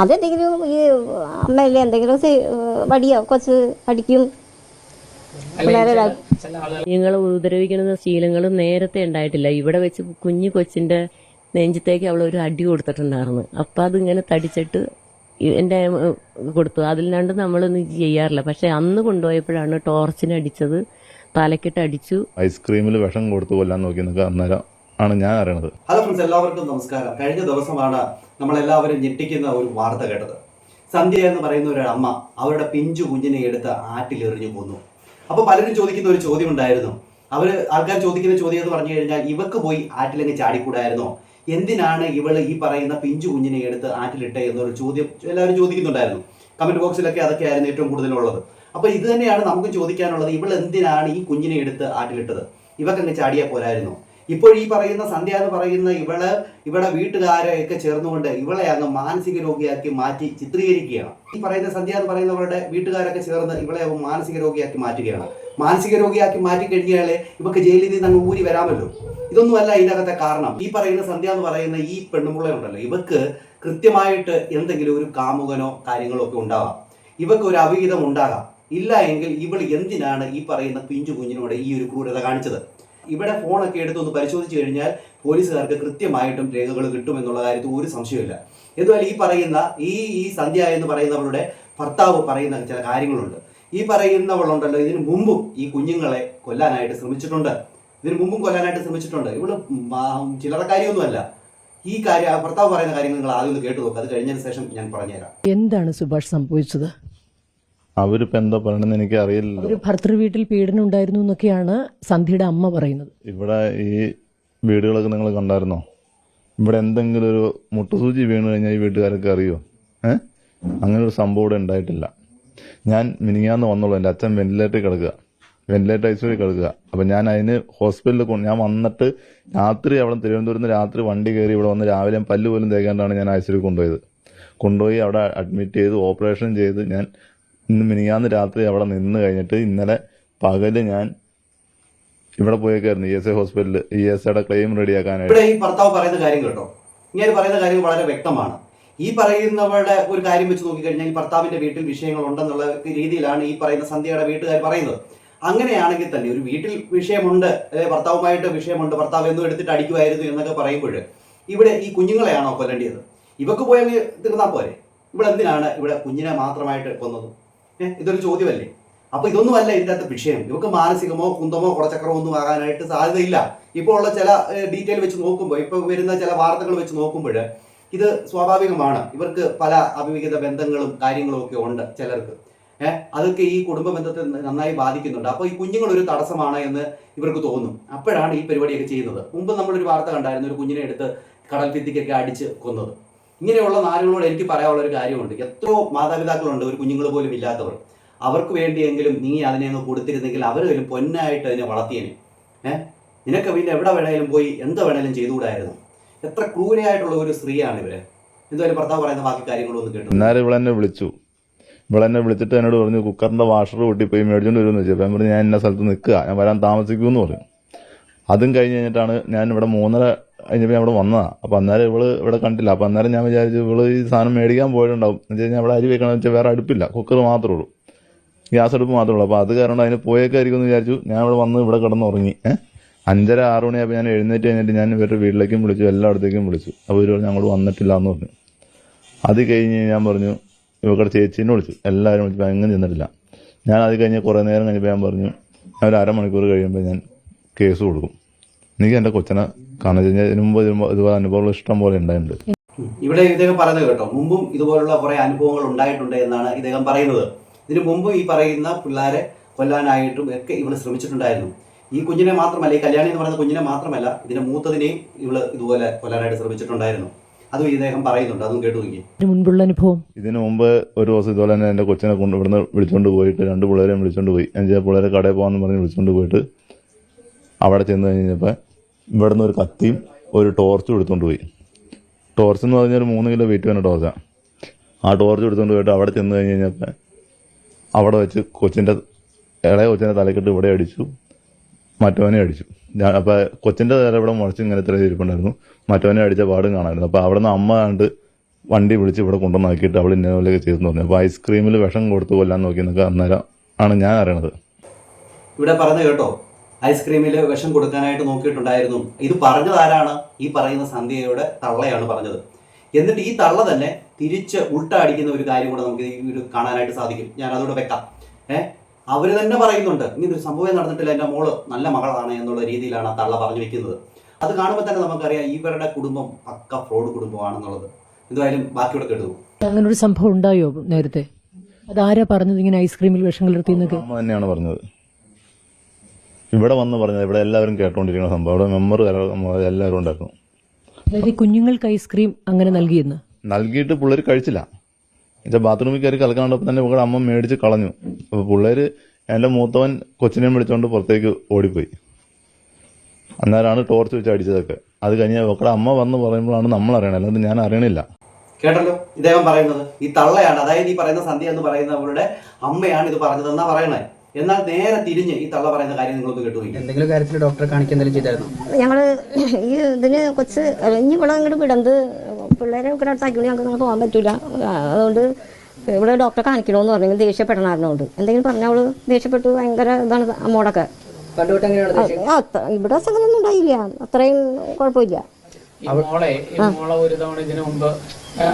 അതെന്തെങ്കിലും ഈ അമ്മയല്ലേ എന്തെങ്കിലും വടിയോ കൊച്ച് അടിക്കും നിങ്ങൾ ഉപദ്രവിക്കുന്ന ശീലങ്ങൾ നേരത്തെ ഉണ്ടായിട്ടില്ല. ഇവിടെ വെച്ച് കുഞ്ഞു കൊച്ചിന്റെ നെഞ്ചത്തേക്ക് അവൾ ഒരു അടി കൊടുത്തിട്ടുണ്ടായിരുന്നു. അപ്പം അതിങ്ങനെ തടിച്ചിട്ട് എന്റെ എന്റെ കൊടുത്തു. അതില്ലാണ്ട് നമ്മളൊന്നും ചെയ്യാറില്ല. പക്ഷെ അന്ന് കൊണ്ടുപോയപ്പോഴാണ് ടോർച്ചിന് അടിച്ചത്. തലക്കിട്ട് അടിച്ചു. ഐസ്ക്രീമിൽ വിഷം കൊടുത്തു കൊല്ലാൻ നോക്കി അന്നേരം ആണ് ഞാൻ അറിയണത്. ഹലോ ഫ്രണ്ട്സ് എല്ലാവർക്കും നമസ്കാരം. കഴിഞ്ഞ ദിവസമാണ് നമ്മളെല്ലാവരും ഞെട്ടിക്കുന്ന ഒരു വാർത്ത കേട്ടത്. സന്ധ്യ എന്ന് പറയുന്ന ഒരു അമ്മ അവരുടെ പിഞ്ചു കുഞ്ഞിനെ എടുത്ത് ആറ്റിലെറിഞ്ഞു കൊന്നു. അപ്പോൾ പലരും ചോദിക്കുന്ന ഒരു ചോദ്യം ഉണ്ടായിരുന്നു. അവർ ആൾക്കാർ ചോദിക്കുന്ന ചോദ്യം എന്ന് പറഞ്ഞു കഴിഞ്ഞാൽ ഇവക്ക് പോയി ആറ്റിലങ്ങ് ചാടിക്കൂടായിരുന്നോ? എന്തിനാണ് ഇവൾ ഈ പറയുന്ന പിഞ്ചു കുഞ്ഞിനെ എടുത്ത് ആറ്റിലിട്ടെ എന്നൊരു ചോദ്യം എല്ലാവരും ചോദിക്കുന്നുണ്ടായിരുന്നു. കമന്റ് ബോക്സിലൊക്കെ അതൊക്കെയായിരുന്നു ഏറ്റവും കൂടുതലുള്ളത്. അപ്പോൾ ഇത് തന്നെയാണ് നമുക്ക് ചോദിക്കാനുള്ളത് ഇവൾ എന്തിനാണ് ഈ കുഞ്ഞിനെ എടുത്ത് ആറ്റിലിട്ടത്? ഇവക്കങ്ങ് ചാടിയാൽ പോരായിരുന്നോ? ഇപ്പോൾ ഈ പറയുന്ന സന്ധ്യ എന്ന് പറയുന്ന ഇവൾ ഇവിടെ വീട്ടുകാരെയൊക്കെ ചേർന്നുകൊണ്ട് ഇവളെ അങ്ങ് മാനസിക രോഗിയാക്കി മാറ്റി ചിത്രീകരിക്കുകയാണ്. ഈ പറയുന്ന സന്ധ്യ എന്ന് പറയുന്നവരുടെ വീട്ടുകാരൊക്കെ ചേർന്ന് ഇവളെ അങ്ങ് മാനസിക രോഗിയാക്കി മാറ്റുകയാണ്. മാനസിക രോഗിയാക്കി മാറ്റി കഴിഞ്ഞാലേ ഇവക്ക് ജയിലിൽ നിന്ന് അങ്ങ് ഊരി വരാമല്ലോ. ഇതൊന്നുമല്ല ഇതിനകത്തെ കാരണം. ഈ പറയുന്ന സന്ധ്യ എന്ന് പറയുന്ന ഈ പെണ്ണുമുള്ള ഉണ്ടല്ലോ. ഇവക്ക് കൃത്യമായിട്ട് എന്തെങ്കിലും ഒരു കാമുകനോ കാര്യങ്ങളോ ഒക്കെ ഉണ്ടാവാം. ഇവക്ക് ഒരു അവിഹിതം ഉണ്ടാകാം. ഇല്ല എങ്കിൽ ഇവൾ എന്തിനാണ് ഈ പറയുന്ന പിഞ്ചു കുഞ്ഞിനോട് ഈ ഒരു ക്രൂരത കാണിച്ചത്? ഇവിടെ ഫോണൊക്കെ എടുത്തൊന്ന് പരിശോധിച്ചു കഴിഞ്ഞാൽ പോലീസുകാർക്ക് കൃത്യമായിട്ടും രേഖകൾ കിട്ടും എന്നുള്ള കാര്യത്തിൽ ഒരു സംശയമില്ല എന്തുമല്ല ഈ പറയുന്ന ഈ ഈ സന്ധ്യ എന്ന് പറയുന്നവരുടെ ഭർത്താവ് പറയുന്ന ചില കാര്യങ്ങളുണ്ട്. ഈ പറയുന്നവളുണ്ടല്ലോ ഇതിനു മുമ്പും ഈ കുഞ്ഞുങ്ങളെ കൊല്ലാനായിട്ട് ശ്രമിച്ചിട്ടുണ്ട്. ഇതിനു മുമ്പും കൊല്ലാനായിട്ട് ശ്രമിച്ചിട്ടുണ്ട്. ഇവൾ ചിലറക്കാരിയൊന്നുമല്ല ഈ കാര്യം ഭർത്താവ് പറയുന്ന കാര്യങ്ങൾ നിങ്ങൾ ആദ്യം ഒന്ന് കേട്ടു നോക്കുക അത് കഴിഞ്ഞതിന് ശേഷം ഞാൻ പറഞ്ഞുതരാം. എന്താണ് സുഭാഷ് സംഭവിച്ചത്? അവരിപ്പോ എന്തോ പറയണെന്ന് എനിക്ക് അറിയില്ല ഒരു ഭർത്തൃ വീട്ടിൽ പീഡനം ഉണ്ടായിരുന്നു എന്നൊക്കെയാണ് സന്ധ്യയുടെ അമ്മ പറയുന്നത്. ഇവിടെ ഈ വീടുകളൊക്കെ നിങ്ങൾ കണ്ടായിരുന്നോ? ഇവിടെ എന്തെങ്കിലും ഒരു മുട്ടുസൂചി വീണ് കഴിഞ്ഞാൽ ഈ വീട്ടുകാരൊക്കെ അറിയോ? ഏഹ് അങ്ങനെ ഒരു സംഭവം ഇവിടെ ഉണ്ടായിട്ടില്ല. ഞാൻ മിനിങ്ങാന്ന് വന്നോളൂ. എന്റെ അച്ഛൻ വെന്റിലേറ്ററിൽ കിടക്കുക. വെന്റിലേറ്റർ ഐസിയിൽ കിടക്കുക. അപ്പൊ ഞാൻ അതിന് ഹോസ്പിറ്റലിൽ കൊണ്ട് ഞാൻ വന്നിട്ട് രാത്രി അവിടെ തിരുവനന്തപുരത്ത് രാത്രി വണ്ടി കയറി ഇവിടെ വന്ന് രാവിലെ പല്ല് പോലും തേക്കാണ്ടാണ് ഞാൻ ഐസിയിൽ കൊണ്ടുപോയത്. കൊണ്ടുപോയി അവിടെ അഡ്മിറ്റ് ചെയ്ത് ഓപ്പറേഷൻ ചെയ്ത് ഞാൻ ഇന്ന് മിനിയാന്ന് രാത്രി അവിടെ നിന്ന് കഴിഞ്ഞിട്ട് ഇന്നലെ പകൽ ഞാൻ ഇവിടെ പോയേക്കായിരുന്നു ഇ എസ് ഐ ഹോസ്പിറ്റലിൽ ഇ എസ് ഐയുടെ ക്ലെയിം റെഡിയാക്കാനായിട്ട്. ഇവിടെ ഈ ഭർത്താവ് പറയുന്ന കാര്യം കേട്ടോ. ഇങ്ങനെ പറയുന്ന കാര്യം വളരെ വ്യക്തമാണ്. ഈ പറയുന്നവരുടെ ഒരു കാര്യം വെച്ച് നോക്കിക്കഴിഞ്ഞാൽ ഈ ഭർത്താവിന്റെ വീട്ടിൽ വിഷയങ്ങൾ ഉണ്ടെന്നുള്ള രീതിയിലാണ് ഈ പറയുന്ന സന്ധ്യയുടെ വീട്ടുകാർ പറയുന്നത്. അങ്ങനെയാണെങ്കിൽ തന്നെ ഒരു വീട്ടിൽ വിഷയമുണ്ട് ഭർത്താവുമായിട്ട് വിഷയമുണ്ട് ഭർത്താവ് എന്നും എടുത്തിട്ട് അടിക്കുമായിരുന്നു എന്നൊക്കെ പറയുമ്പോൾ ഇവിടെ ഈ കുഞ്ഞുങ്ങളെയാണോ കൊല്ലേണ്ടത് ഇവക്ക് പോയാൽ തീർന്നാൽ പോരെ. ഇവിടെ എന്തിനാണ് ഇവിടെ കുഞ്ഞിനെ മാത്രമായിട്ട് കൊന്നത്? ഇതൊരു ചോദ്യമല്ലേ? അപ്പൊ ഇതൊന്നുമല്ല ഇതിന്റെ അകത്ത് വിഷയം. നമുക്ക് മാനസികമോ കുന്തമോ കുടച്ചക്രമോ ഒന്നും ആകാനായിട്ട് സാധ്യതയില്ല. ഇപ്പോൾ ഉള്ള ചില ഡീറ്റെയിൽ വെച്ച് നോക്കുമ്പോൾ ഇപ്പൊ വരുന്ന ചില വാർത്തകൾ വെച്ച് നോക്കുമ്പോൾ ഇത് സ്വാഭാവികമാണ്. ഇവർക്ക് പല അവിവിഹിത ബന്ധങ്ങളും കാര്യങ്ങളും ഒക്കെ ഉണ്ട് ചിലർക്ക്. ഏഹ് അതൊക്കെ ഈ കുടുംബ ബന്ധത്തെ നന്നായി ബാധിക്കുന്നുണ്ട്. അപ്പോൾ ഈ കുഞ്ഞുങ്ങൾ ഒരു തടസ്സമാണ് എന്ന് ഇവർക്ക് തോന്നും. അപ്പോഴാണ് ഈ പരിപാടിയൊക്കെ ചെയ്യുന്നത്. മുമ്പ് നമ്മളൊരു വാർത്ത കണ്ടായിരുന്നു ഒരു കുഞ്ഞിനെ എടുത്ത് കടൽ ഭിത്തിക്കൊക്കെ അടിച്ച് കൊന്നത്. ഇങ്ങനെയുള്ള നാരുകളോട് എനിക്ക് പറയാനുള്ള ഒരു കാര്യമുണ്ട്. എത്രയോ മാതാപിതാക്കളുണ്ട് ഒരു കുഞ്ഞുങ്ങൾ പോലും ഇല്ലാത്തവർ. അവർക്ക് വേണ്ടിയെങ്കിലും നീ അതിനെ അങ്ങ് കൊടുത്തിരുന്നെങ്കിൽ അവർ വരും പൊന്നായിട്ട് അതിനെ വളർത്തിയനെ. ഏഹ് നിനക്ക് പിന്നെ എവിടെ വേണേലും പോയി എന്ത് വേണേലും ചെയ്തുകൂടായിരുന്നു. എത്ര ക്രൂരയായിട്ടുള്ള ഒരു സ്ത്രീയാണ് ഇവർ. എന്തായാലും ഭർത്താവ് പറയുന്ന ബാക്കി കാര്യങ്ങളൊന്നും ഒന്ന് കേട്ടു. എന്നാലും ഇവളെന്നെ വിളിച്ചു. ഇവളെന്നെ വിളിച്ചിട്ട് എന്നോട് പറഞ്ഞു കുക്കറിന്റെ വാഷർ കൂട്ടി പോയി മേടിച്ചോണ്ട് വരുമെന്ന് വെച്ചു. പറഞ്ഞു ഞാൻ ഇന്ന സ്ഥലത്ത് നിൽക്കുക. ഞാൻ വരാൻ താമസിക്കുമെന്ന് എന്ന് പറഞ്ഞു. അതും കഴിഞ്ഞ് കഴിഞ്ഞിട്ടാണ് ഞാൻ ഇവിടെ മൂന്നര കഴിഞ്ഞപ്പോൾ ഞാൻ ഇവിടെ വന്നതാ. അപ്പോൾ അന്നേരം ഇവൾ ഇവിടെ കണ്ടില്ല. അപ്പോൾ അന്നേരം ഞാൻ വിചാരിച്ചു ഇവൾ ഈ സാധനം മേടിക്കാൻ പോയിട്ടുണ്ടാവും. എന്ന് വെച്ച് കഴിഞ്ഞാൽ അവിടെ അരി വെക്കണമെന്ന് വെച്ചാൽ വേറെ അടുപ്പില്ല. കുക്കർ മാത്രമേ ഉള്ളൂ. ഗ്യാസ് അടുപ്പ് മാത്രമേ ഉള്ളൂ. അപ്പോൾ അത് കാരണം അതിന് പോയേക്കായിരിക്കും എന്ന് വിചാരിച്ചു. ഞാൻ ഇവിടെ വന്ന് ഇവിടെ കിടന്നുറങ്ങി. ഏഹ് അഞ്ചര ആറ് മണിയായപ്പോൾ ഞാൻ എഴുന്നേറ്റ് കഴിഞ്ഞിട്ട് ഞാൻ ഇവരുടെ വീട്ടിലേക്കും വിളിച്ചു. എല്ലായിടത്തേക്കും വിളിച്ചു. അപ്പോൾ ഇവർ ഞങ്ങൾ വന്നിട്ടില്ല എന്ന് പറഞ്ഞു. അത് കഴിഞ്ഞ് ഞാൻ പറഞ്ഞു ഇവക്കടെ ചേച്ചീനെ വിളിച്ചു. എല്ലാവരും വിളിച്ചപ്പോൾ എങ്ങനെ ചെന്നിട്ടില്ല. ഞാൻ അത് കഴിഞ്ഞ് കുറേ നേരം കഴിഞ്ഞപ്പോൾ ഞാൻ പറഞ്ഞു ഞാൻ ഒരു അരമണിക്കൂർ കഴിയുമ്പോൾ ഞാൻ കേസ് കൊടുക്കും. എനിക്ക് എന്റെ കൊച്ചനെ കാണാൻ കഴിഞ്ഞാൽ ഇതിനു മുമ്പ് ഇതുപോലെ അനുഭവങ്ങൾ ഇഷ്ടം പോലെ ഉണ്ടായിട്ടുണ്ട്. ഇവിടെ ഇദ്ദേഹം പറയുന്നത് കേട്ടോ മുമ്പും ഇതുപോലുള്ള കുറെ അനുഭവങ്ങൾ ഉണ്ടായിട്ടുണ്ട് എന്നാണ് ഇദ്ദേഹം പറയുന്നത്. ഇതിനു മുമ്പ് ഈ പറയുന്ന പിള്ളേരെ കൊല്ലാനായിട്ടും ഒക്കെ ഇവൾ ശ്രമിച്ചിട്ടുണ്ടായിരുന്നു. ഈ കുഞ്ഞിനെ മാത്രമല്ല ഈ കല്യാണി എന്ന് പറയുന്ന കുഞ്ഞിനെ മാത്രമല്ല ഇതിനെ മൂത്തതിനെയും ഇവൾ ഇതുപോലെ കൊല്ലാനായിട്ട് ശ്രമിച്ചിട്ടുണ്ടായിരുന്നു. അതും ഇദ്ദേഹം പറയുന്നുണ്ട് അതും കേട്ടു നോക്കി. മുൻപുള്ള അനുഭവം? ഇതിനു മുമ്പ് ഒരു ദിവസം ഇതുപോലെ തന്നെ എന്റെ കൊച്ചിനെ കൊണ്ട് ഇവിടുന്ന് വിളിച്ചുകൊണ്ട് പോയിട്ട് രണ്ട് പിള്ളേരെയും വിളിച്ചുകൊണ്ട് പോയി. അഞ്ച് പിള്ളേരെ കടയിൽ പോകാന്ന് പറഞ്ഞ് വിളിച്ചുകൊണ്ട് പോയിട്ട് അവിടെ ചെന്ന് കഴിഞ്ഞപ്പോൾ ഇവിടുന്ന് ഒരു കത്തിയും ഒരു ടോർച്ചും എടുത്തുകൊണ്ട് പോയി. ടോർച്ച് എന്ന് പറഞ്ഞാൽ മൂന്ന് കിലോ വെയിറ്റ് വേണ്ട ടോർച്ചാണ് ആ. ടോർച്ച് എടുത്തുകൊണ്ട് പോയിട്ട് അവിടെ ചെന്ന് കഴിഞ്ഞ് കഴിഞ്ഞപ്പോൾ അവിടെ വെച്ച് കൊച്ചിന്റെ ഇളയ കൊച്ചിന്റെ തലക്കെട്ട് ഇവിടെ അടിച്ചു മറ്റവനെ അടിച്ചു. ഞാൻ അപ്പം കൊച്ചിന്റെ തല ഇവിടെ മുളച്ച് ഇങ്ങനെ ഇത്ര ഇരിപ്പുണ്ടായിരുന്നു. മറ്റവനെ അടിച്ച പാടും കാണാമായിരുന്നു അപ്പോൾ അവിടെ നിന്ന് അമ്മ കണ്ട് വണ്ടി വിളിച്ച് ഇവിടെ കൊണ്ടുവന്നാക്കിയിട്ട് അവൾ ഇന്ന പോലെയൊക്കെ ചെയ്തെന്ന് പറഞ്ഞു. അപ്പോൾ ഐസ്ക്രീമിൽ വിഷം കൊടുത്ത് കൊല്ലാൻ നോക്കിയെന്നൊക്കെ അന്നേരം ആണ് ഞാൻ അറിയണത്. ഇവിടെ പറഞ്ഞു കേട്ടോ. ഐസ്ക്രീമിൽ വിഷം കൊടുക്കാനായിട്ട് നോക്കിയിട്ടുണ്ടായിരുന്നു. ഇത് പറഞ്ഞത് ആരാണ്? ഈ പറയുന്ന സന്ധ്യയുടെ തള്ളയാണ് പറഞ്ഞത്. എന്നിട്ട് ഈ തള്ള തന്നെ തിരിച്ച് ഉൾട്ട അടിക്കുന്ന ഒരു കാര്യം കൂടെ നമുക്ക് ഈ ഒരു കാണാനായിട്ട് സാധിക്കും. ഞാൻ അതോടെ വെക്കാം. ഏഹ് അവർ തന്നെ പറയുന്നുണ്ട് ഇനി ഒരു സംഭവം നടന്നിട്ടില്ല. എന്റെ മോൾ നല്ല മകളാണ് എന്നുള്ള രീതിയിലാണ് ആ തള്ള പറഞ്ഞു വെക്കുന്നത്. അത് കാണുമ്പോൾ തന്നെ നമുക്കറിയാം ഇവരുടെ കുടുംബം പക്ക ഫ്രോഡ് കുടുംബമാണെന്നുള്ളത്. എന്തായാലും ബാക്കിയോടെ കേട്ടു അങ്ങനെ ഒരു സംഭവം ഉണ്ടായോ നേരത്തെ? അതാരാ പറഞ്ഞത് ഇങ്ങനെ ഐസ്ക്രീമിൽ വിഷം കലർത്തി തന്നെയാണ് പറഞ്ഞത്. ഇവിടെ വന്ന് പറഞ്ഞത് ഇവിടെ എല്ലാവരും കേട്ടോണ്ടിരിക്കുന്ന സംഭവം. അവിടെ മെമ്പർ എല്ലാവരും ഉണ്ടായിരുന്നു. കുഞ്ഞുങ്ങൾക്ക് ഐസ്ക്രീം അങ്ങനെ നൽകിയെന്ന്? നൽകിയിട്ട് പിള്ളേർ കഴിച്ചില്ല. എന്നുവെച്ചാൽ ബാത്റൂമിൽ കയറി കലക്കാണ്ടപ്പോൾ തന്നെ ഇവിടെ അമ്മ മേടിച്ച് കളഞ്ഞു. അപ്പോൾ പിള്ളേര് എന്റെ മൂത്തവൻ കൊച്ചിനെയും വിളിച്ചോണ്ട് പുറത്തേക്ക് ഓടിപ്പോയി. അന്നേരമാണ് ടോർച്ച് വെച്ച് അടിച്ചതൊക്കെ. അത് കഴിഞ്ഞ് ഇവിടെ അമ്മ വന്ന് പറയുമ്പോഴാണ് നമ്മൾ അറിയണത് അല്ലാണ്ട് ഞാൻ അറിയണില്ല. കേട്ടല്ലോ? ഇദ്ദേഹം പറയുന്നത് ഈ തള്ളയാണ്. അതായത് ഈ പറയുന്ന സന്ധ്യ എന്ന് പറയുന്നവരുടെ അമ്മയാണ് ഇത് പറഞ്ഞതെന്നാ പറയണേ? എന്നാൽ നേരെ തിരിഞ്ഞ് ഈ തള്ള പറയുന്ന കാര്യം നിങ്ങളൊന്ന് കേട്ടുപോയി. എന്തെങ്കിലും കാര്യത്തിൽ ഡോക്ടറെ കാണിക്കുക എന്തെങ്കിലും ചെയ്തായിരുന്നു? ഞങ്ങൾ ഈ ഇതിന് കൊച്ച് ഇനി ഇവിടെ ഇങ്ങോട്ട് വിടന്ത് പിള്ളേരെ ഇവിടെ അടുത്താക്കി ഞങ്ങൾക്ക് അങ്ങനെ പോകാൻ പറ്റൂല. അതുകൊണ്ട് ഇവിടെ ഡോക്ടറെ കാണിക്കണമെന്ന് പറഞ്ഞു. ദേഷ്യപ്പെടണമായിരുന്നോണ്ട് എന്തെങ്കിലും പറഞ്ഞ അവൾ ദേഷ്യപ്പെട്ടു. ഭയങ്കര ഇതാണ് അമ്മോടൊക്കെ ഇവിടെ സംഗതി ഒന്നും ഉണ്ടായില്ല. അത്രയും കുഴപ്പമില്ല. മോളെ മോളെ ഒരു തവണ ഇതിനു മുമ്പ്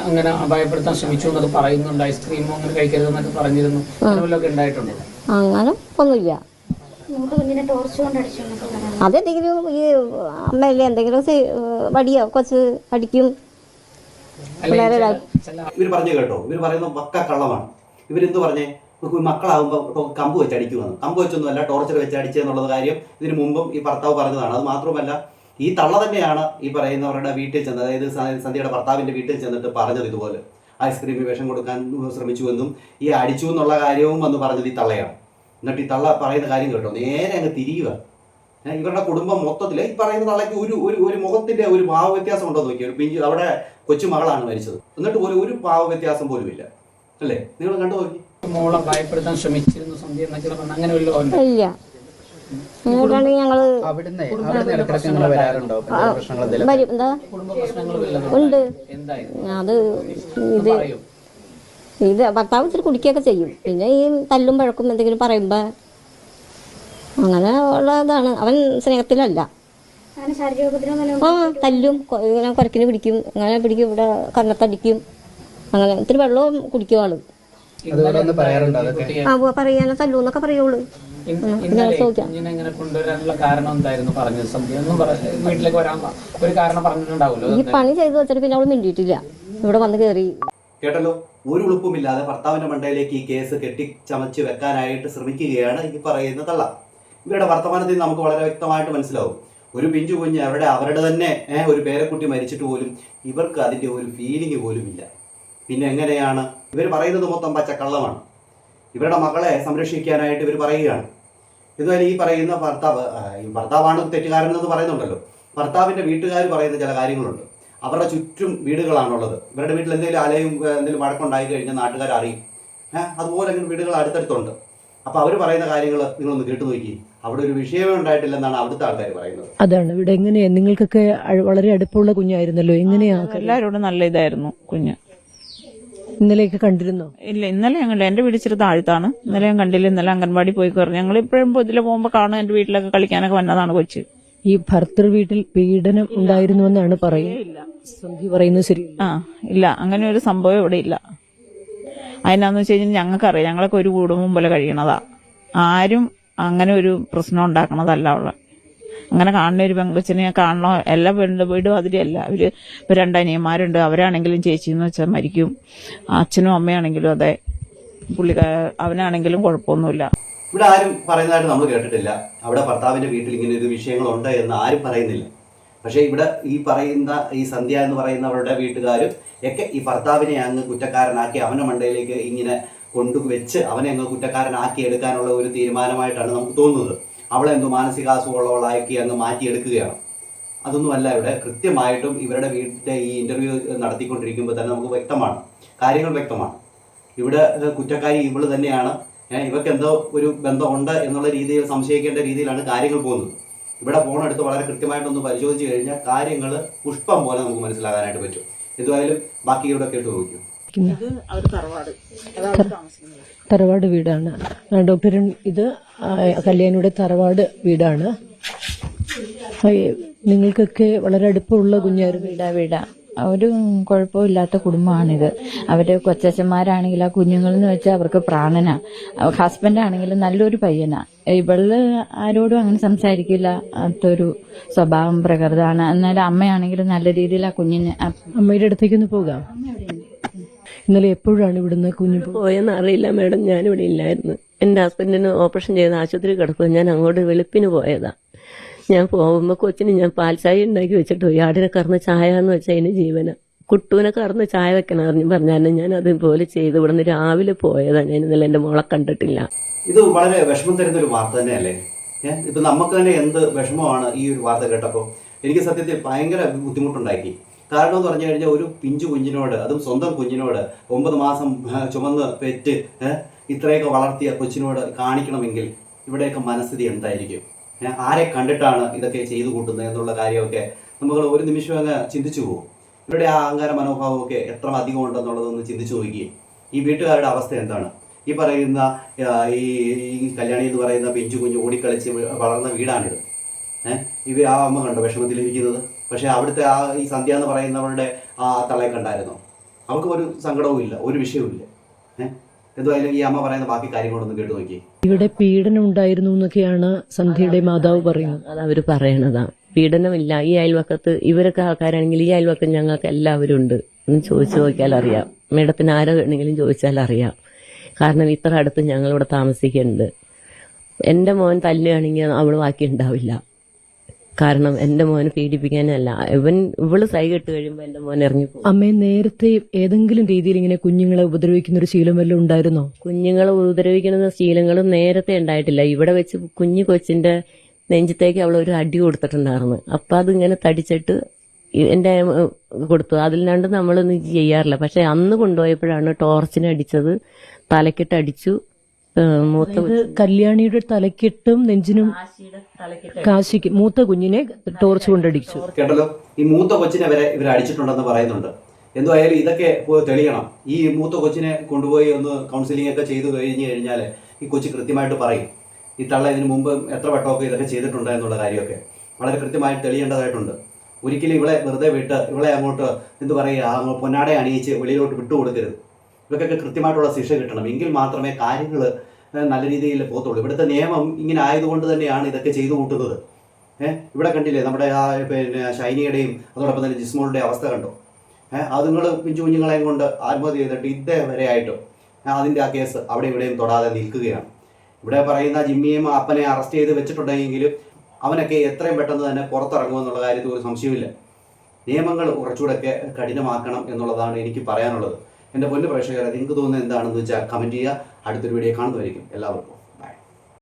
അങ്ങനെ അപായപ്പെടുത്താൻ ശ്രമിച്ചു എന്നത് പറയുന്നുണ്ട്. ഐസ്ക്രീമോ അങ്ങനെ കഴിക്കരുതെന്നൊക്കെ പറഞ്ഞിരുന്നു. അങ്ങനെയൊക്കെ ഉണ്ടായിട്ടുണ്ടോ? അങ്ങനെ ഒന്നുമില്ല. അതെന്തെങ്കിലും ഈ അമ്മയില്ലേ എന്തെങ്കിലും വടിയോ കൊച്ച് അടിക്കും. ഇവർ പറഞ്ഞു കേട്ടോ. ഇവർ പറയുന്നത് പക്ക കള്ളമാണ്. ഇവരെന്ത് പറഞ്ഞേ? മക്കളാകുമ്പോൾ കമ്പ് വെച്ച് അടിക്കുമെന്ന് കമ്പ് വെച്ചൊന്നുമല്ല ടോർച്ചർ വെച്ച് അടിച്ചെന്നുള്ളത് കാര്യം ഇതിനു മുമ്പും ഈ ഭർത്താവ് പറഞ്ഞതാണ്. അത് മാത്രമല്ല ഈ തള്ള തന്നെയാണ് ഈ പറയുന്നവരുടെ വീട്ടിൽ ചെന്ന് അതായത് സന്ധ്യയുടെ ഭർത്താവിന്റെ വീട്ടിൽ ചെന്നിട്ട് പറഞ്ഞത് ഇതുപോലെ. ഐസ്ക്രീം വിഷം കൊടുക്കാൻ ശ്രമിച്ചു എന്നും ഈ അടിച്ചു എന്നുള്ള കാര്യവും വന്ന് പറഞ്ഞത് ഈ തള്ളയാണ്. എന്നിട്ട് ഈ തള്ള പറയുന്ന കാര്യം കേട്ടോ നേരെ അങ്ങ് തിരിയുക. ഇവരുടെ കുടുംബം മൊത്തത്തിൽ ഈ പറയുന്ന തള്ളയ്ക്ക് ഒരു ഒരു ഒരു മുഖത്തിന്റെ ഒരു ഭാവ വ്യത്യാസം ഉണ്ടോ നോക്കിയാൽ ഒരു പിഞ്ച് അവിടെ കൊച്ചുമകളാണ് മരിച്ചത്. എന്നിട്ട് പോലും ഒരു ഭാവ വ്യത്യാസം പോലും ഇല്ല. അല്ലേ? നിങ്ങൾ കണ്ടു നോക്കി. മോളെ ഭയപ്പെടുത്താൻ ശ്രമിച്ചിരുന്നു സന്ധ്യ അങ്ങനെ വല്ലതും ഉണ്ടോ? ഇല്ല അങ്ങനെയാണെങ്കിൽ ഞങ്ങൾ അവിടുന്ന് അവിടുന്ന് ഇടക്കിടക്ക് നിങ്ങൾ വരാറുണ്ടോ? എന്തെങ്കിലും പ്രശ്നങ്ങൾ എന്തെങ്കിലും വരും. എന്താ? കുടുംബ പ്രശ്നങ്ങൾ ഉണ്ട്. എന്തായിരുന്നു അത് ഇത് ഇത് ഭർത്താവ് ഇച്ചിരി കുടിക്കുകയൊക്കെ ചെയ്യും. പിന്നെ ഈ തല്ലും പഴക്കും എന്തെങ്കിലും പറയുമ്പോൾ അങ്ങനെ ഉള്ള ഇതാണ്. അവൻ സ്നേഹത്തിലല്ല. ആ തല്ലും ഇങ്ങനെ കുരക്കിന് പിടിക്കും. അങ്ങനെ പിടിക്കും ഇവിടെ കന്നത്തടിക്കും അങ്ങനെ ഇത്തിരി വെള്ളവും കുടിക്കും ആൾ. അതുപോലെ ഒന്ന് പറയാറുണ്ടോ അതൊക്കെ? ആ പറയാനോ തല്ലൂന്നൊക്കെ തല്ലു എന്നൊക്കെ പറയുള്ളൂ. ഇന്നലെ കുഞ്ഞിനെ എങ്ങനെ കൊണ്ടുവരാനുള്ള കാരണം എന്തായിരുന്നു പറഞ്ഞത്? വീട്ടിലേക്ക് വരാൻ ഒരു കാരണം പറഞ്ഞിട്ടുണ്ടാവുമല്ലോ ഈ പണി ചെയ്തു വെച്ചിട്ട് പിന്നെ അവൾ മിണ്ടിയിട്ടില്ല. ഇവിടെ വന്ന് കേറി. കേട്ടല്ലോ ഒരു ഉളുപ്പുമില്ലാതെ ഭർത്താവിന്റെ മണ്ടയിലേക്ക് ഈ കേസ് കെട്ടി ചമച്ച് വെക്കാനായിട്ട് ശ്രമിക്കുകയാണ് ഈ പറയുന്ന തള്ള. ഇവരുടെ വർത്തമാനത്തിൽ നമുക്ക് വളരെ വ്യക്തമായിട്ട് മനസ്സിലാവും. ഒരു പിഞ്ചു കുഞ്ഞ് അവരുടെ അവരുടെ തന്നെ ഒരു പേരക്കുട്ടി മരിച്ചിട്ട് പോലും ഇവർക്ക് അതിന്റെ ഒരു ഫീലിംഗ് പോലും ഇല്ല പിന്നെ എങ്ങനെയാണ്? ഇവർ പറയുന്നത് മൊത്തം പച്ചക്കള്ളമാണ്. ഇവരുടെ മകളെ സംരക്ഷിക്കാനായിട്ട് ഇവർ പറയുകയാണ്. ഇതുവരെ ഈ പറയുന്ന ഭർത്താവ് ഈ ഭർത്താവാണ് തെറ്റുകാരൻ എന്ന് പറയുന്നുണ്ടല്ലോ. ഭർത്താവിന്റെ വീട്ടുകാർ പറയുന്ന ചില കാര്യങ്ങളുണ്ട്. അവരുടെ ചുറ്റും വീടുകളാണുള്ളത്. ഇവരുടെ വീട്ടിൽ എന്തെങ്കിലും അലയും എന്തെങ്കിലും വഴക്കുണ്ടായി കഴിഞ്ഞാൽ നാട്ടുകാർ അറിയും. ഏഹ് അതുപോലെ അങ്ങനെ വീടുകൾ അടുത്തടുത്തുണ്ട്. അപ്പോൾ അവർ പറയുന്ന കാര്യങ്ങൾ നിങ്ങളൊന്ന് കേട്ടു നോക്കി. അവിടെ ഒരു വിഷയമേ ഉണ്ടായിട്ടില്ലെന്നാണ് അവിടുത്തെ ആൾക്കാർ പറയുന്നത്. അതാണ്. ഇവിടെ എങ്ങനെയാ? നിങ്ങൾക്കൊക്കെ വളരെ അടുപ്പമുള്ള കുഞ്ഞായിരുന്നല്ലോ. എങ്ങനെയാ? എല്ലാവരോടും നല്ല ഇതായിരുന്നു കുഞ്ഞ്. ഇന്നലെയൊക്കെ കണ്ടിരുന്നോ? ഇല്ല ഇന്നലെ ഞങ്ങൾ എന്റെ വീട് ഇച്ചിരി താഴ്ത്താണ്. ഇന്നലെ ഞാൻ കണ്ടില്ല. ഇന്നലെ അംഗൻവാടി പോയി കയറി ഞങ്ങൾ ഇപ്പോഴും ഇതിലെ പോകുമ്പോൾ കാണും എന്റെ വീട്ടിലൊക്കെ കളിക്കാനൊക്കെ വന്നതാണ് കൊച്ച്. ഈ ഭർത്തൃ വീട്ടിൽ പീഡനം ഉണ്ടായിരുന്നുവെന്നാണ് പറയുന്നത്. സന്ധ്യ പറയുന്നത് ശരി ആ ഇല്ല. അങ്ങനെ ഒരു സംഭവം ഇവിടെ ഇല്ല. അതിനാന്ന് വെച്ച് കഴിഞ്ഞാൽ ഞങ്ങൾക്കറിയാം. ഞങ്ങളൊക്കെ ഒരു കുടുംബം പോലെ കഴിയണതാ. ആരും അങ്ങനെ ഒരു പ്രശ്നം ഉണ്ടാക്കണതല്ല ഉള്ള അങ്ങനെ കാണുന്ന ഒരു പെങ്കൊച്ചിനെ കാണണോ. എല്ലാ വീട് വീടും അതിലല്ല അവർ ഇപ്പൊ രണ്ടനിയന്മാരുണ്ട്. അവരാണെങ്കിലും ചേച്ചി എന്ന് വെച്ചാൽ മരിക്കും. അച്ഛനും അമ്മയാണെങ്കിലും അതെ. പുള്ളിക്കാ അവനാണെങ്കിലും കുഴപ്പമൊന്നുമില്ല. ഇവിടെ ആരും പറയുന്നതായിട്ട് നമ്മൾ കേട്ടിട്ടില്ല. അവിടെ ഭർത്താവിന്റെ വീട്ടിൽ ഇങ്ങനെ ഒരു വിഷയങ്ങളുണ്ട് എന്ന് ആരും പറയുന്നില്ല. പക്ഷേ ഇവിടെ ഈ പറയുന്ന ഈ സന്ധ്യ എന്ന് പറയുന്നവരുടെ വീട്ടുകാരും ഒക്കെ ഈ ഭർത്താവിനെ അങ്ങ് കുറ്റക്കാരനാക്കി അവനെ മണ്ടയിലേക്ക് ഇങ്ങനെ കൊണ്ടുവച്ച് അവനെ അങ്ങ് കുറ്റക്കാരനാക്കി എടുക്കാനുള്ള ഒരു തീരുമാനമായിട്ടാണ് നമുക്ക് തോന്നുന്നത്. അവളെ അങ്ങ് മാനസികാസുഖമുള്ളവളാക്കി അങ്ങ് മാറ്റിയെടുക്കുകയാണ്. അതൊന്നുമല്ല ഇവിടെ കൃത്യമായിട്ടും ഇവരുടെ വീട്ടിലെ ഈ ഇന്റർവ്യൂ നടത്തിക്കൊണ്ടിരിക്കുമ്പോൾ തന്നെ നമുക്ക് വ്യക്തമാണ്. കാര്യങ്ങൾ വ്യക്തമാണ്. ഇവിടെ കുറ്റക്കാരി ഇവൾ തന്നെയാണ്. ഇവർക്ക് എന്തോ ഒരു ബന്ധമുണ്ട് എന്നുള്ള രീതിയിൽ സംശയിക്കേണ്ട രീതിയിലാണ് കാര്യങ്ങൾ പോകുന്നത്. ഇവിടെ ഫോൺ എടുത്ത് വളരെ കൃത്യമായിട്ടൊന്ന് പരിശോധിച്ച് കഴിഞ്ഞാൽ കാര്യങ്ങൾ പുഷ്പം പോലെ നമുക്ക് മനസ്സിലാകാനായിട്ട് പറ്റും. എന്തായാലും ഇവിടെ കേട്ട് നോക്കൂ ഇത് അവർ തറവാട്. അതാണ് താമസിക്കുന്നത്. തറവാട് വീടാണ്. ഡോക്ടർ ഇത് കല്യാണിയുടെ തറവാട് വീടാണ്. നിങ്ങൾക്കൊക്കെ വളരെ അടുപ്പമുള്ള കുഞ്ഞായിരുന്നു? വീടാ വീടാ. ഒരു കുഴപ്പമില്ലാത്ത കുടുംബമാണിത്. അവർ കൊച്ചച്ഛന്മാരാണെങ്കിൽ ആ കുഞ്ഞുങ്ങളെന്ന് വെച്ചാൽ അവർക്ക് പ്രാണനാ. ഹസ്ബൻഡ് ആണെങ്കിലും നല്ലൊരു പയ്യനാ. ഇവൾ ആരോടും അങ്ങനെ സംസാരിക്കില്ല അത്തൊരു സ്വഭാവം പ്രകൃതമാണ്. എന്നാലും അമ്മയാണെങ്കിലും നല്ല രീതിയിൽ ആ കുഞ്ഞിനെ അമ്മയുടെ അടുത്തേക്കൊന്ന് പോകാം. ഇന്നലെ എപ്പോഴാണ് ഇവിടുന്ന് കുഞ്ഞു പോയെന്ന് അറിയില്ല മാഡം. ഞാനിവിടെ ഇല്ലായിരുന്നു. എന്റെ ഹസ്ബൻഡിന് ഓപ്പറേഷൻ ചെയ്ത് ആശുപത്രി കിടക്കുക ഞാൻ അങ്ങോട്ട് വെളുപ്പിന് പോയതാ. ഞാൻ പോകുമ്പോൾ കൊച്ചിന് ഞാൻ പാൽച്ചായ ചായ ഉണ്ടാക്കി വെച്ചിട്ട് പോയി. ആടിനെ കറന്ന് ചായ എന്ന് വെച്ചാൽ അതിന് ജീവന. കുട്ടൂനെ കറന്ന് ചായ വെക്കണം അറിഞ്ഞു പറഞ്ഞാൽ ഞാൻ അതുപോലെ ചെയ്ത്. ഇവിടുന്ന് രാവിലെ പോയതാ. ഞാൻ ഇന്നലെ എന്റെ മോളെ കണ്ടിട്ടില്ല. ഇത് വളരെ വിഷമം തരുന്ന ഒരു വാർത്ത തന്നെയല്ലേ? ഇപ്പൊ നമുക്ക് തന്നെ എന്ത് വിഷമമാണ് ഈ ഒരു വാർത്ത കേട്ടപ്പോൾ എനിക്ക് സത്യത്തിൽ ഭയങ്കര ബുദ്ധിമുട്ടുണ്ടാക്കി. കാരണം എന്ന് പറഞ്ഞു കഴിഞ്ഞാൽ ഒരു പിഞ്ചു കുഞ്ഞിനോട് അതും സ്വന്തം കുഞ്ഞിനോട് ഒമ്പത് മാസം ചുമന്ന് പെറ്റ് ഇത്രയൊക്കെ വളർത്തിയ കൊച്ചിനോട് കാണിക്കണമെങ്കിൽ ഇവിടെയൊക്കെ മനസ്ഥിതി എന്തായിരിക്കും? ആരെ കണ്ടിട്ടാണ് ഇതൊക്കെ ചെയ്തു കൂട്ടുന്നത് എന്നുള്ള കാര്യമൊക്കെ നമ്മൾ ഒരു നിമിഷം അങ്ങ് ചിന്തിച്ചു പോകും ഇവരുടെ ആ അഹങ്കാര മനോഭാവമൊക്കെ എത്ര അധികം ഉണ്ടെന്നുള്ളതൊന്ന് ചിന്തിച്ചു നോക്കുകയും ഈ വീട്ടുകാരുടെ അവസ്ഥ എന്താണ്? ഈ പറയുന്ന ഈ കല്യാണി എന്ന് പറയുന്ന പിഞ്ചു കുഞ്ഞു ഓടിക്കളിച്ച് വളർന്ന വീടാണിത്. ഏഹ് ഇവ ആ അമ്മ കണ്ടോ വിഷമത്തിലിരിക്കുന്നത്? പക്ഷെ അവിടുത്തെ ആ ഈ സന്ധ്യ എന്ന് പറയുന്നവരുടെ ആ തളയെ കണ്ടായിരുന്നു. അവർക്ക് ഒരു സങ്കടവും ഇല്ല ഒരു വിഷയവും ഇല്ല. ഏഹ് എന്തായാലും ഈ അമ്മ പറയുന്ന ബാക്കി കാര്യങ്ങളൊന്നും കേട്ട് നോക്കി. ഇവിടെ പീഡനം ഉണ്ടായിരുന്നു എന്നൊക്കെയാണ് സന്ധ്യയുടെ മാതാവ് പറയുന്നത്. അത് അവർ പറയണതാ. പീഡനമില്ല. ഈ അയൽവക്കത്ത് ഇവരൊക്കെ ആൾക്കാരാണെങ്കിൽ ഈ അയൽവക്കം ഞങ്ങൾക്ക് എല്ലാവരും ഉണ്ട് എന്ന് ചോദിച്ചു നോക്കിയാൽ അറിയാം. മേഡത്തിന് ആരോ വേണമെങ്കിലും ചോദിച്ചാൽ അറിയാം. കാരണം ഇത്ര അടുത്ത് ഞങ്ങളിവിടെ താമസിക്കുന്നുണ്ട്. എന്റെ മോൻ തല്ലുകയാണെങ്കിൽ അവൾ ബാക്കി ഉണ്ടാവില്ല കാരണം എന്റെ മോനെ പീഡിപ്പിക്കാനല്ല. ഇവൻ ഇവൾ സൈ കെട്ട് കഴിയുമ്പോ എന്റെ മോൻ ഇറങ്ങിപ്പോകും. അമ്മയെ നേരത്തെ ഏതെങ്കിലും രീതിയിൽ ഇങ്ങനെ കുഞ്ഞുങ്ങളെ ഉപദ്രവിക്കുന്ന ഒരു ശീലം വല്ലതും ഉണ്ടായിരുന്നോ? കുഞ്ഞുങ്ങളെ ഉപദ്രവിക്കുന്ന ശീലങ്ങളും നേരത്തെ ഉണ്ടായിട്ടില്ല. ഇവിടെ വെച്ച് കുഞ്ഞു കൊച്ചിന്റെ നെഞ്ചത്തേക്ക് അവൾ ഒരു അടി കൊടുത്തിട്ടുണ്ടായിരുന്നു. അപ്പൊ അതിങ്ങനെ തടിച്ചിട്ട് എന്റെ കൊടുത്തു. അതില്ലാണ്ട് നമ്മളൊന്നും ചെയ്യാറില്ല. പക്ഷെ അന്ന് കൊണ്ടുപോയപ്പോഴാണ് ടോർച്ചിന് അടിച്ചത്. തലക്കിട്ട് അടിച്ചു. മൂത്ത കല്യാണിയുടെ തലക്കെട്ടും നെഞ്ചിനും കാശിക്ക് മൂത്ത കുഞ്ഞിനെ ടോർച്ച് കൊണ്ടടിച്ചു കേട്ടല്ലോ? ഈ മൂത്ത കൊച്ചിനെ വരെ ഇവർ അടിച്ചിട്ടുണ്ടെന്ന് പറയുന്നുണ്ട്. എന്തായാലും ഇതൊക്കെ തെളിയണം. ഈ മൂത്ത കൊച്ചിനെ കൊണ്ടുപോയി ഒന്ന് കൗൺസിലിംഗ് ഒക്കെ ചെയ്തു കഴിഞ്ഞു കഴിഞ്ഞാൽ ഈ കൊച്ചി കൃത്യമായിട്ട് പറയും. ഈ തള്ള ഇതിനു മുമ്പ് എത്ര വട്ടമൊക്കെ ഇതൊക്കെ ചെയ്തിട്ടുണ്ട് എന്നുള്ള കാര്യമൊക്കെ. വളരെ കൃത്യമായിട്ട് തെളിയേണ്ടതായിട്ടുണ്ട്. ഒരിക്കലും ഇവളെ വെറുതെ വിട്ട് ഇവളെ അങ്ങോട്ട് എന്ത് പറയുക അങ്ങ് പൊന്നാടെ അണിയിച്ച് വെളിയിലോട്ട് വിട്ടുകൊടുക്കരുത്. ഇവക്കൊക്കെ കൃത്യമായിട്ടുള്ള ശിക്ഷ കിട്ടണം. എങ്കിൽ മാത്രമേ കാര്യങ്ങൾ നല്ല രീതിയിൽ പോകത്തുള്ളൂ. ഇവിടുത്തെ നിയമം ഇങ്ങനെ ആയതുകൊണ്ട് തന്നെയാണ് ഇതൊക്കെ ചെയ്തു കൂട്ടുന്നത്. ഏഹ് ഇവിടെ കണ്ടില്ലേ നമ്മുടെ ആ പിന്നെ ഷൈനിയുടെയും അതോടൊപ്പം തന്നെ ജിസ്മോളുടെ അവസ്ഥ കണ്ടോ? ഏഹ് അതുങ്ങൾ പിഞ്ചു കുഞ്ഞുങ്ങളെയും കൊണ്ട് ആത്മഹത്യ ചെയ്തിട്ട് ഇതേ വരെ ആയിട്ടും അതിന്റെ ആ കേസ് അവിടെ ഇവിടെയും തൊടാതെ നിൽക്കുകയാണ്. ഇവിടെ പറയുന്ന ജിമ്മിയും അപ്പനെ അറസ്റ്റ് ചെയ്ത് വെച്ചിട്ടുണ്ടെങ്കിലും അവനൊക്കെ എത്രയും പെട്ടെന്ന് തന്നെ പുറത്തിറങ്ങുമെന്നുള്ള കാര്യത്തിൽ ഒരു സംശയമില്ല നിയമങ്ങൾ കുറച്ചുകൂടെയൊക്കെ കഠിനമാക്കണം എന്നുള്ളതാണ് എനിക്ക് പറയാനുള്ളത്. എന്റെ പൊന്നു പ്രേക്ഷകരെ നിങ്ങൾക്ക് തോന്നുന്നത് എന്താണെന്ന് വെച്ചാൽ കമന്റ് ചെയ്യുക. അടുത്തൊരു വീഡിയോ കാണുന്നതായിരിക്കും. എല്ലാവർക്കും.